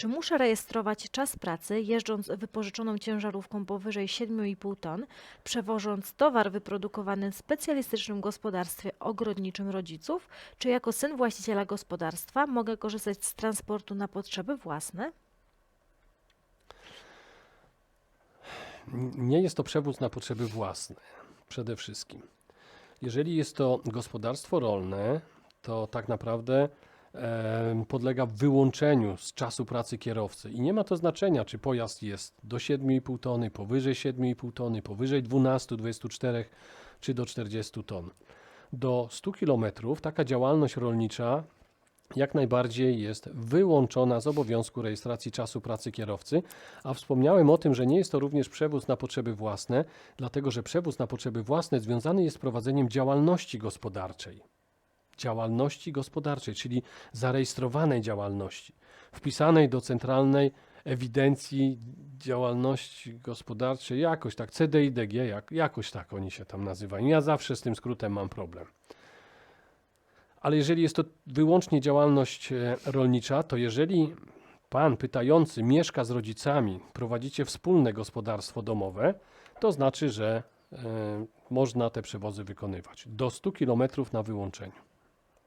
Czy muszę rejestrować czas pracy, jeżdżąc wypożyczoną ciężarówką powyżej 7,5 ton, przewożąc towar wyprodukowany w specjalistycznym gospodarstwie ogrodniczym rodziców, czy jako syn właściciela gospodarstwa mogę korzystać z transportu na potrzeby własne? Nie jest to przewóz na potrzeby własne, przede wszystkim. Jeżeli jest to gospodarstwo rolne, to tak naprawdę podlega wyłączeniu z czasu pracy kierowcy i nie ma to znaczenia, czy pojazd jest do 7,5 tony, powyżej 7,5 tony, powyżej 12, 24 czy do 40 ton. Do 100 km taka działalność rolnicza jak najbardziej jest wyłączona z obowiązku rejestracji czasu pracy kierowcy, a wspomniałem o tym, że nie jest to również przewóz na potrzeby własne, dlatego że przewóz na potrzeby własne związany jest z prowadzeniem działalności gospodarczej. Działalności gospodarczej, czyli zarejestrowanej działalności, wpisanej do centralnej ewidencji działalności gospodarczej, jakoś tak, CDIDG, jak, jakoś tak oni się tam nazywają. Ja zawsze z tym skrótem mam problem. Ale jeżeli jest to wyłącznie działalność e, rolnicza, to jeżeli pan pytający mieszka z rodzicami, prowadzicie wspólne gospodarstwo domowe, to znaczy, że e, można te przewozy wykonywać do 100 km na wyłączeniu.